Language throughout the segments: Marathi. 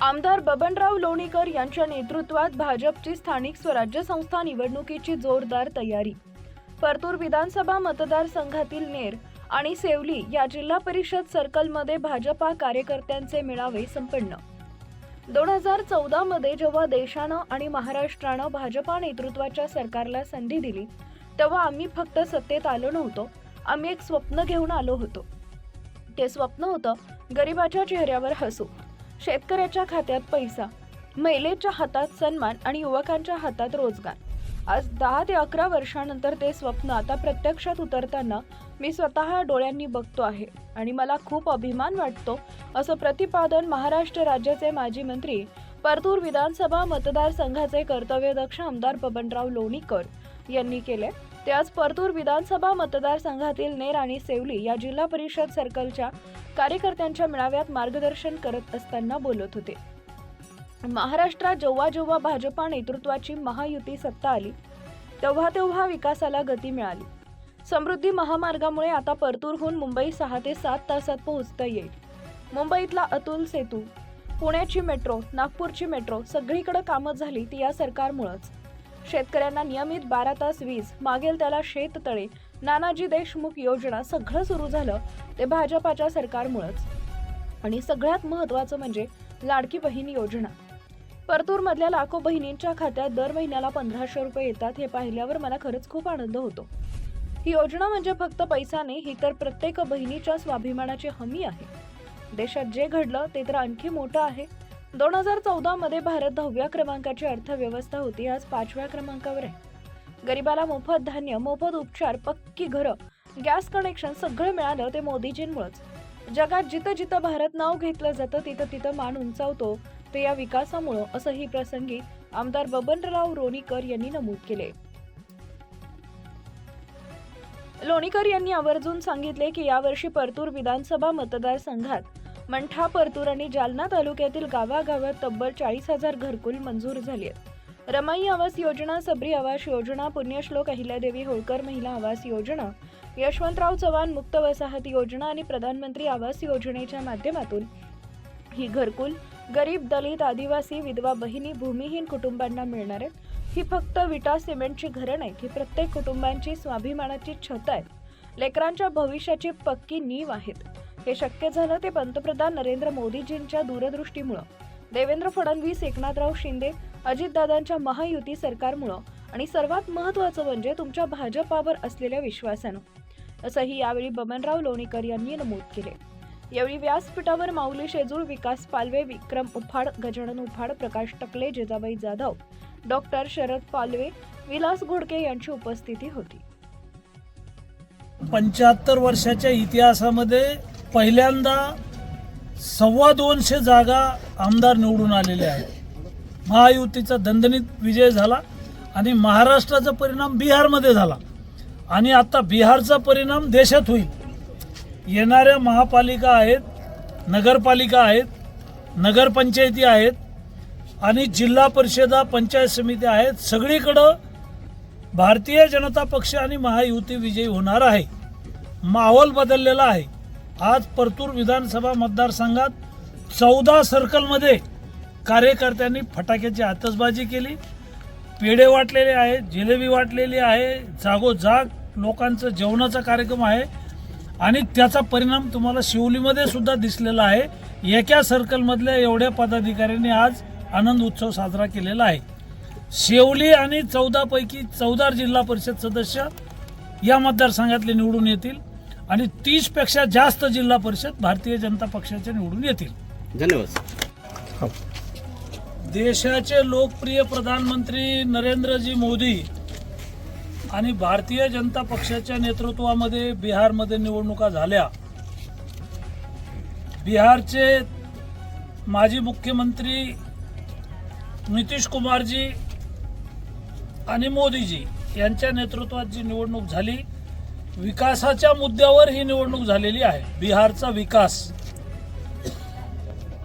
आमदार बबनराव लोणीकर यांच्या नेतृत्वात भाजपची स्थानिक स्वराज्य संस्था निवडणुकीची जोरदार तयारी. परतूर विधानसभा मतदारसंघातील नेर आणि सेवली या जिल्हा परिषद सर्कलमध्ये भाजपा कार्यकर्त्यांचे मेळावे संपन्न. दोन हजार चौदामध्ये जेव्हा देशानं आणि महाराष्ट्रानं भाजपा नेतृत्वाच्या सरकारला संधी दिली तेव्हा आम्ही फक्त सत्तेत आलो नव्हतो. आम्ही एक स्वप्न घेऊन आलो होतो. ते स्वप्न होतं गरिबाच्या चेहऱ्यावर हसू. शेतकऱ्याच्या खात्यात पैसा महिलेच्या हातात सन्मान आणि युवकांच्या हातात रोजगार. आज दहा ते अकरा वर्षानंतर ते स्वप्न आता प्रत्यक्षात उतरताना मी स्वतः डोळ्यांनी बघतो आहे आणि मला खूप अभिमान वाटतो असं प्रतिपादन महाराष्ट्र राज्याचे माजी मंत्री परतूर विधानसभा मतदारसंघाचे कर्तव्यदक्ष आमदार बबनराव लोणीकर यांनी केले ते आज परतूर विधानसभा मतदारसंघातील नेर आणि सेवली या जिल्हा परिषद सर्कलच्या कार्यकर्त्यांच्या मेळाव्यात मार्गदर्शन करत असताना बोलत होते. महाराष्ट्रात जेव्हा जेव्हा भाजपा नेतृत्वाची महायुती सत्ता आली तेव्हा तेव्हा विकासाला गती मिळाली. समृद्धी महामार्गामुळे आता परतूरहून मुंबई सहा ते सात तासात पोहोचता येईल. मुंबईतला अतुल सेतू पुण्याची मेट्रो नागपूरची मेट्रो सगळीकडे कामं झाली ती या सरकारमुळंच. शेतकऱ्यांना नियमित बारा तास वीज मागेल त्याला शेततळे नानाजी देशमुख योजना सगळं सुरू झालं ते भाजपाच्या सरकारमुळंच. आणि सगळ्यात महत्त्वाचं म्हणजे लाडकी बहीण योजना. परतूरमधल्या लाखो बहिणींच्या खात्यात दर महिन्याला पंधराशे रुपये येतात हे पाहिल्यावर मला खरंच खूप आनंद होतो. ही योजना म्हणजे फक्त पैसा नाही ही तर प्रत्येक बहिणीच्या स्वाभिमानाची हमी आहे. देशात जे घडलं ते तर आणखी मोठं आहे. दोन हजार चौदा मध्ये भारत दहाव्या क्रमांकाची अर्थव्यवस्था होती. आज पाचव्या क्रमांकावर आहे. गरिबाला मोफत धान्य मोफत उपचार पक्की घरं गॅस कनेक्शन सगळं मिळालं ते मोदीजींमुळंच. जगात जिथं जिथं भारत नाव घेतलं जातं तिथं तिथं मान उंचावतो. ते या विकासामुळं असंही प्रसंगी आमदार बबनराव रोणीकर यांनी नमूद केले. लोणीकर यांनी आवर्जून सांगितले की यावर्षी परतूर विधानसभा मतदारसंघात मंठा परतूर आणि जालना तालुक्यातील गावागावात तब्बल चाळीस हजार घरकुल मंजूर झाली आहेत. रमाई आवास योजना सबरी आवास योजना पुण्यश्लोक अहिल्यादेवी होळकर महिला आवास योजना यशवंतराव चव्हाण मुक्त वसाहत योजना आणि प्रधानमंत्री आवास योजनेच्या माध्यमातून ही घरकुल गरीब दलित आदिवासी विधवा बहिणी भूमिहीन कुटुंबांना मिळणार आहेत. ही फक्त विटा सिमेंटची घरं नाहीत ही प्रत्येक कुटुंबांची स्वाभिमानाची छत आहेत. लेकरांच्या भविष्याची पक्की नीव आहेत. हे शक्य झालं ते पंतप्रधान नरेंद्र मोदीजींच्या दूरदृष्टीमुळं. देवेंद्र फडणवीस एकनाथराव शिंदे अजितदादांच्या महायुती सरकारमुळं आणि सर्वात महत्त्वाचं म्हणजे तुमच्या भाजपावर असलेल्या विश्वासानं. असंही यावेळी बबनराव लोणीकर यांनी नमूद केले. यावेळी व्यासपीठावर माऊली शेजूळ विकास पालवे विक्रम उफाड गजानन उफाड प्रकाश टकले जेजाबाई जाधव डॉक्टर शरद पालवे विलास घोडके यांची उपस्थिती होती. पंच्याहत्तर वर्षाच्या इतिहासामध्ये पहिल्यांदा सव्वा दोनशे जागा आमदार निवडून आलेले आहेत. महायुतीचा दणदणीत विजय झाला आणि महाराष्ट्राचा परिणाम बिहारमध्ये झाला. आणि आता बिहारचा परिणाम देशात होईल. येणाऱ्या महापालिका आहेत नगरपालिका आहेत नगरपंचायती आहेत आणि जिल्हा परिषदा पंचायत समिती आहेत. सगळीकडं भारतीय जनता पक्ष आणि महायुती विजयी होणार आहे. माहोल बदललेला आहे. आज परतूर विधानसभा मतदारसंघात चौदा सर्कलमध्ये कार्यकर्त्यांनी फटाक्याची आतषबाजी केली. पेढे वाटलेले आहेत जिलेबी वाटलेली आहे जागोजाग लोकांचं जेवणाचा कार्यक्रम आहे. आणि त्याचा परिणाम तुम्हाला शिवलीमध्ये सुद्धा दिसलेला आहे. एका सर्कलमधल्या एवढ्या पदाधिकाऱ्यांनी आज आनंद उत्सव साजरा केलेला आहे. शेवली आणि चौदापैकी चौदा जिल्हा परिषद सदस्य या मतदारसंघातले निवडून येतील. आणि तीसपेक्षा जास्त जिल्हा परिषद भारतीय जनता पक्षाचे निवडून येतील. धन्यवाद देशाचे लोकप्रिय प्रधानमंत्री नरेंद्रजी मोदी आणि भारतीय जनता पक्षाच्या नेतृत्वामध्ये बिहारमध्ये निवडणुका झाल्या. बिहारचे माजी मुख्यमंत्री नितीश कुमारजी आणि मोदीजी यांच्या नेतृत्वात जी निवडणूक झाली विकासाच्या मुद्द्यावर ही निवडणूक झालेली आहे. बिहारचा विकास.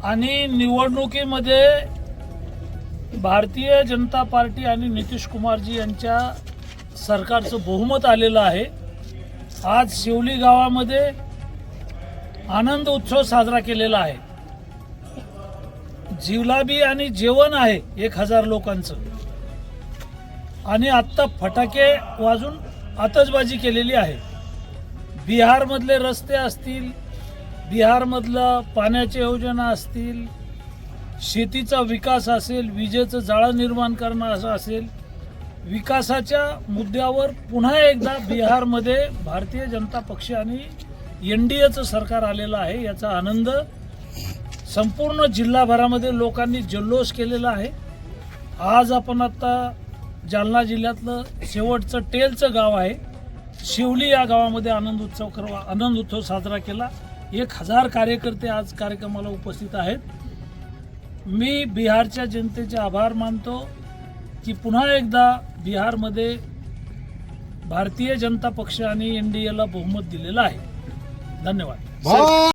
आणि निवडणुकीमध्ये भारतीय जनता पार्टी आणि नितीश कुमारजी यांच्या सरकारचं बहुमत आलेलं आहे. आज शिवली गावामध्ये आनंद उत्सव साजरा केलेला आहे. जिवलाबी आणि जेवण आहे एक हजार लोकांचं. आणि आत्ता फटाके वाजून आतषबाजी केलेली आहे. बिहारमधले रस्ते असतील बिहारमधलं पाण्याच्या योजना असतील शेतीचा विकास असेल विजेचं जाळं निर्माण करणं असं असेल विकासाच्या मुद्द्यावर पुन्हा एकदा बिहारमध्ये भारतीय जनता पक्ष आणि एन डी एचं सरकार आलेलं आहे याचा आनंद संपूर्ण जिल्हाभरामध्ये लोकांनी जल्लोष केलेला आहे. आज आपण आता जालना जिल्ह्यातलं शेवटचं टेलचं गाव आहे. शिवली या गावामध्ये आनंद उत्सव करवा आनंद उत्सव साजरा केला. एक हजार कार्यकर्ते आज कार्यक्रमाला उपस्थित आहेत. मी बिहारच्या जनतेचे आभार मानतो की पुन्हा एकदा बिहारमध्ये भारतीय जनता पक्ष आणि एन डी एला बहुमत दिलेलं आहे. धन्यवाद.